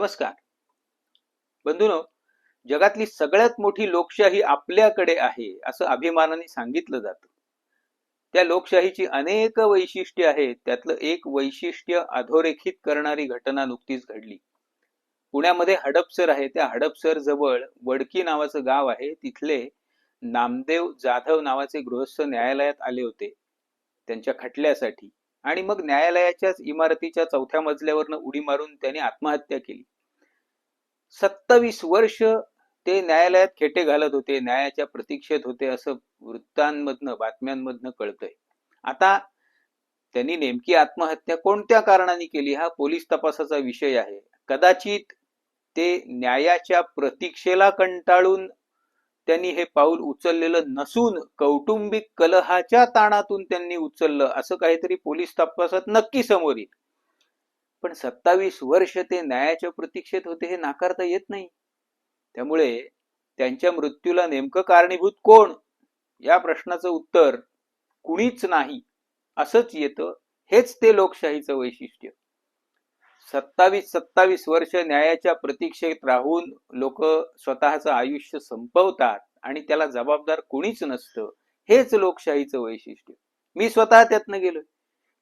नमस्कार. बंधूनो जगातली सगळ्यात मोठी लोकशाही आपल्याकडे आहे असं अभिमानाने सांगितलं जातं. त्या लोकशाहीची अनेक वैशिष्ट्ये आहेत त्यातलं एक वैशिष्ट्य अधोरेखित करणारी घटना नुकतीच घडली. पुण्यामध्ये हडपसर आहे त्या हडपसर जवळ वडकी नावाचं गाव आहे तिथले नामदेव जाधव नावाचे गृहस्थ न्यायालयात आले होते त्यांच्या खटल्यासाठी. आणि मग न्यायालयाच्याच इमारतीच्या चौथ्या मजल्यावरनं उडी मारून त्याने आत्महत्या केली. सत्तावीस वर्ष ते न्यायालयात खेटे घालत होते न्यायाच्या प्रतीक्षेत होते असं वृत्तांमधनं बातम्यांमधनं कळतंय. आता त्यांनी नेमकी आत्महत्या कोणत्या कारणाने केली हा पोलीस तपासाचा विषय आहे. कदाचित ते न्यायाच्या प्रतीक्षेला कंटाळून त्यांनी हे पाऊल उचललेलं नसून कौटुंबिक कलहाच्या ताणातून त्यांनी उचललं असं काहीतरी पोलीस तपासात नक्की समोर येईल. पण सत्तावीस वर्ष ते न्यायाच्या प्रतीक्षेत होते हे नाकारता येत नाही. त्यामुळे त्यांच्या मृत्यूला नेमकं कारणीभूत कोण? या प्रश्नाचं उत्तर कुणीच नाही असंच येतं हेच ते लोकशाहीचं वैशिष्ट्य. सत्तावीस सत्तावीस वर्ष न्यायाच्या प्रतीक्षेत राहून लोक स्वतःचं आयुष्य संपवतात आणि त्याला जबाबदार कोणीच नसतं. हेच लोकशाहीचं वैशिष्ट्य. मी स्वतः त्यातनं गेलो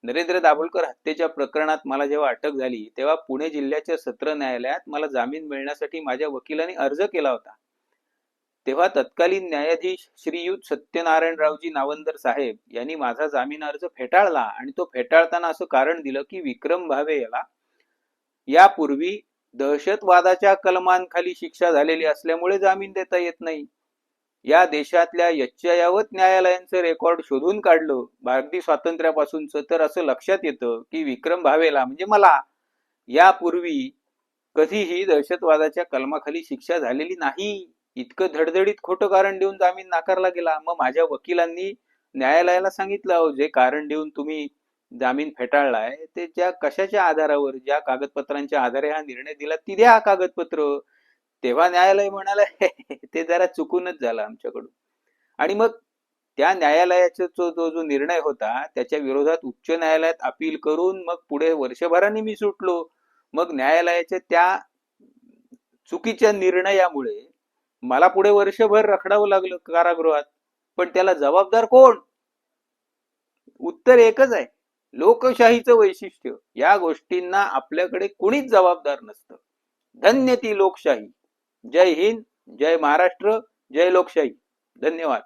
नरेंद्र दाभोलकर हत्येच्या प्रकरणात मला जेव्हा अटक झाली तेव्हा पुणे जिल्ह्याच्या सत्र न्यायालयात मला जामीन मिळण्यासाठी माझ्या वकिलांनी अर्ज केला होता. तेव्हा तत्कालीन न्यायाधीश श्रीयुत सत्यनारायणरावजी नावंदर साहेब यांनी माझा जामीन अर्ज फेटाळला आणि तो फेटाळताना असं कारण दिलं की विक्रम भावे याला यापूर्वी दहशतवादाच्या कलमांखाली शिक्षा झालेली असल्यामुळे जामीन देता येत नाही. या देशातल्या यच्चयावत न्यायालयांचं रेकॉर्ड शोधून काढलं. भारतीय स्वातंत्र्यापासूनच तर असं लक्षात येतं की विक्रम भावेला म्हणजे मला यापूर्वी कधीही दहशतवादाच्या कलमाखाली शिक्षा झालेली नाही. इतकं धडधडीत खोटं कारण देऊन जामीन नाकारला गेला. मग माझ्या वकिलांनी न्यायालयाला सांगितलं "अहो, जे कारण देऊन तुम्ही जामीन फेटाळलाय ते ज्या कशाच्या आधारावर ज्या कागदपत्रांच्या आधारे हा निर्णय दिला ती द्या कागदपत्र. तेव्हा न्यायालय म्हणाला ते जरा चुकूनच झालं आमच्याकडून. आणि मग त्या न्यायालयाचा जो जो जो निर्णय होता त्याच्या विरोधात उच्च न्यायालयात अपील करून मग पुढे वर्षभराने मी सुटलो. मग न्यायालयाच्या त्या चुकीच्या निर्णयामुळे मला पुढे वर्षभर रखडावं लागलं कारागृहात. पण त्याला जबाबदार कोण? उत्तर एकच आहे. लोकशाहीचं वैशिष्ट्य या गोष्टींना आपल्याकडे कुणीच जबाबदार नसतं. धन्य ती लोकशाही. जय हिंद जय महाराष्ट्र जय लोकशाही. धन्यवाद.